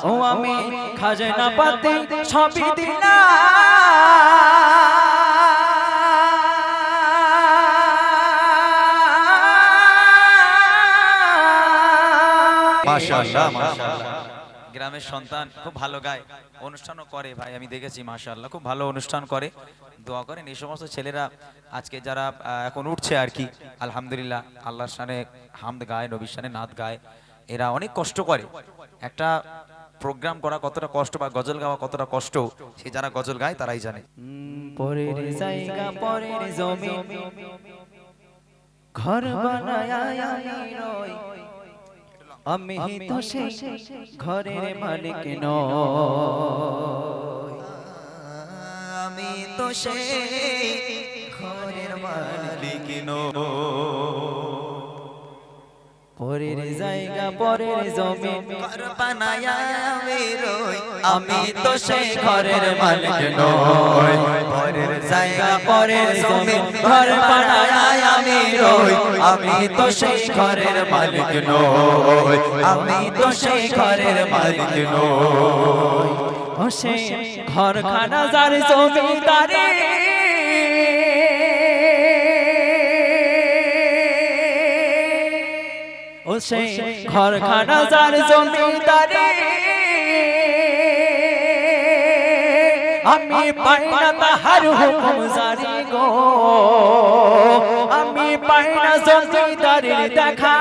ও আমি খাজনা পাতি সবই দিলাম। মাশাআল্লাহ মাশাআল্লাহ। গ্রামের সন্তান খুব ভালো গায়। অনুষ্ঠানও করে ভাই আমি দেখেছি মাশাআল্লাহ। খুব ভালো অনুষ্ঠান করে। দোয়া করেন এই সমস্ত ছেলেরা আজকে যারা এখন উঠছে আর কি আলহামদুলিল্লাহ আল্লাহর শানে হামদ গায় নবীর শানে নাথ গায় এরা অনেক কষ্ট করে। একটা প্রোগ্রাম করা কতটা কষ্ট বা গজল গাওয়া কতটা কষ্ট সে যারা গজল গায় তারাই জানে। পরের জায়গা পরের জমি। ঘর বানায় আমি রই আমি তো সেই ঘরের মালিক নই। আমি তো সেই ঘরের মালিক পরের জায়গা পরের জমি। ঘর বানায় আমি রই আমি তো সেই ঘরের মালিক নই। পরের জায়গা পরের জমি ঘর বানায় আমি রই। আমি তো সেই ঘরের মালিক নই। আমি তো সেই ঘরের মালিক নই। ও সেই ঘর খানা যার জমিদারি। সেই ঘর খানা যার জমিদারি। আমি পাই না তাহার হুকুম জারি গো। আমি পাই না জমিদারির দেখা।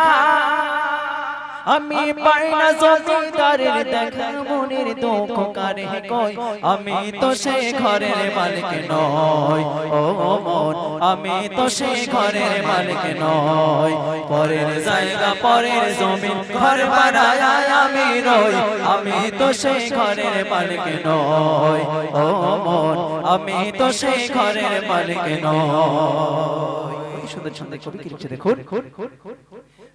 আমি পাই না জমিদারের দেখা মনের দুঃখ কারে কই? আমি তো সে ঘরের মালিক নই। ও মন আমি তো সে ঘরের মালিক নই। পরের জায়গা পরের জমিন ঘর বানায় আমি রই। আমি তো সে ঘরের মালিক নই। ও মন আমি তো সে ঘরের মালিক নই। সুন্দর সুন্দর কবি কি লিখছে দেখুন।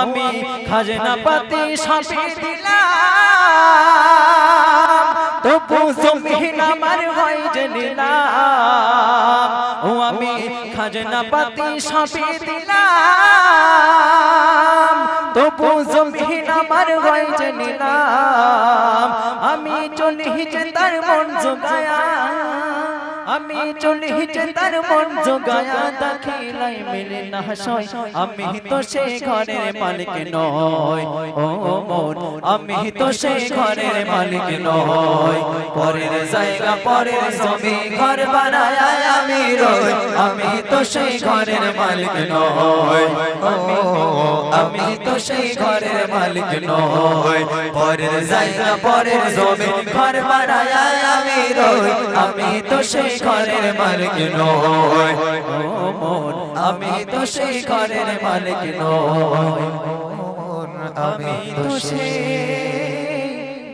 আমি খাজনা পাতি সবই দিলাম। তবু জমিন আমার হয় যে নিলাম ও আমি খাজনা পাতি সবই দিলাম। তবু জমিন আমার হয় যে নিলাম আমি চলি যে তার মন জোগায়া। আমি চলি যে তার মন জোগায়া দাখিলাই মিলে না সয় আমি তো সে ঘরের মালিক নয়। ও মন, আমি তো সে ঘরের মালিক নয়। পরের জায়গা, পরের জমি, ঘর বানায় আমি রই। আমি তো সেই ঘরের মালিক আমি তো সেই ঘরের মালিক নয় পরের জায়গা, পরের ঘর বানায় আমি রই। আমি তো সেই ঘরের মালিক নয় আমি তো সেই ঘরের মালিক নয় আমি তো সেই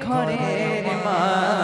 ঘরের মালিক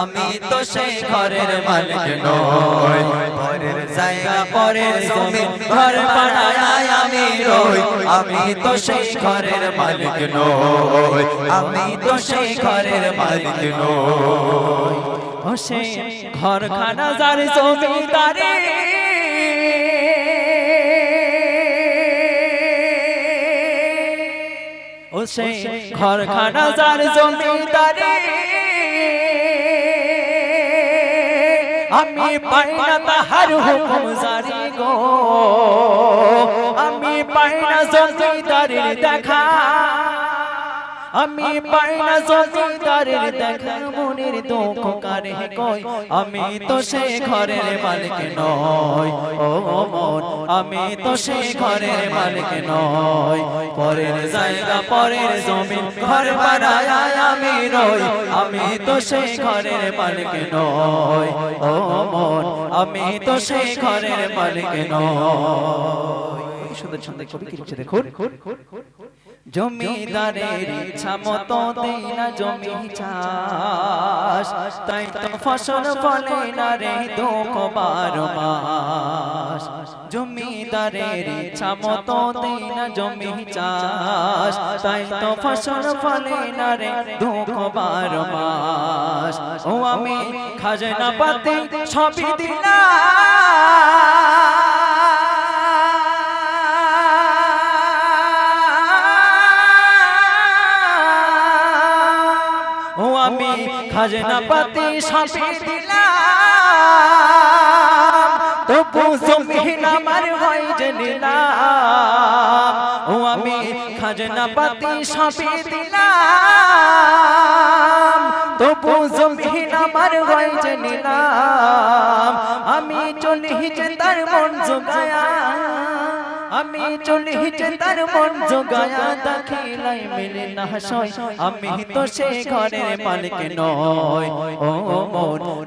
আমি তো সেই ঘরের মালিক নই। পরের জায়গা, পরের জমি, ঘর বানায় আমি রই। আমি তো সেই ঘরের মালিক নই। আমি তো সেই ঘরের মালিক নই। ও সেই ঘর খানা যার জমিদারি। ও সেই ঘর খানা যার জমিদারি। আমি পাই না তাহার হুকুম জারি গো। আমি পাই না জমিদারির দেখা। আমি পাই না জমিদারের দেখা মনের দুঃখ কারে কই? আমি তো সে ঘরের মালিক নই। ও মন আমি তো সে ঘরের মালিক নই। পরের জায়গা পরের জমিন ঘর বানায় আমি রই। আমি তো সে ঘরের মালিক নই। ও মন আমি তো সে ঘরের মালিক নই। সুন্দর সুন্দর কবি কি লিখছে দেখুন। জমিদারের ইচ্ছা মতো দেই না জমি চাষ। তাই তো ফসল ফলে না রে দুঃখ বারো মাস। জমিদারের ইচ্ছা মতো দেই না জমি চাষ। তাই তো ফসল ফলে না রে দুঃখ বারো মাস। ও আমি খাজনা পাতে সবই দিলাম। খাজনা পাতি সবই দিলাম। তবু জমিন আমার হয় যে নিলাম ও আমি খাজনা পাতি দিলাম। তবু জমিন আমার হয় যে নিলাম আমি চলি যে তার মন জোগায়া। আমি চলি হিটে তার মন জোগায়া দাখিলাই মিলে না আমি তো সে ঘরের মালিক নয়। ও মন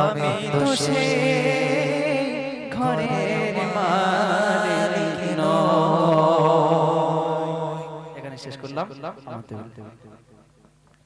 আমি তো সে ঘরের মালিক নয় এখানে শেষ করলাম।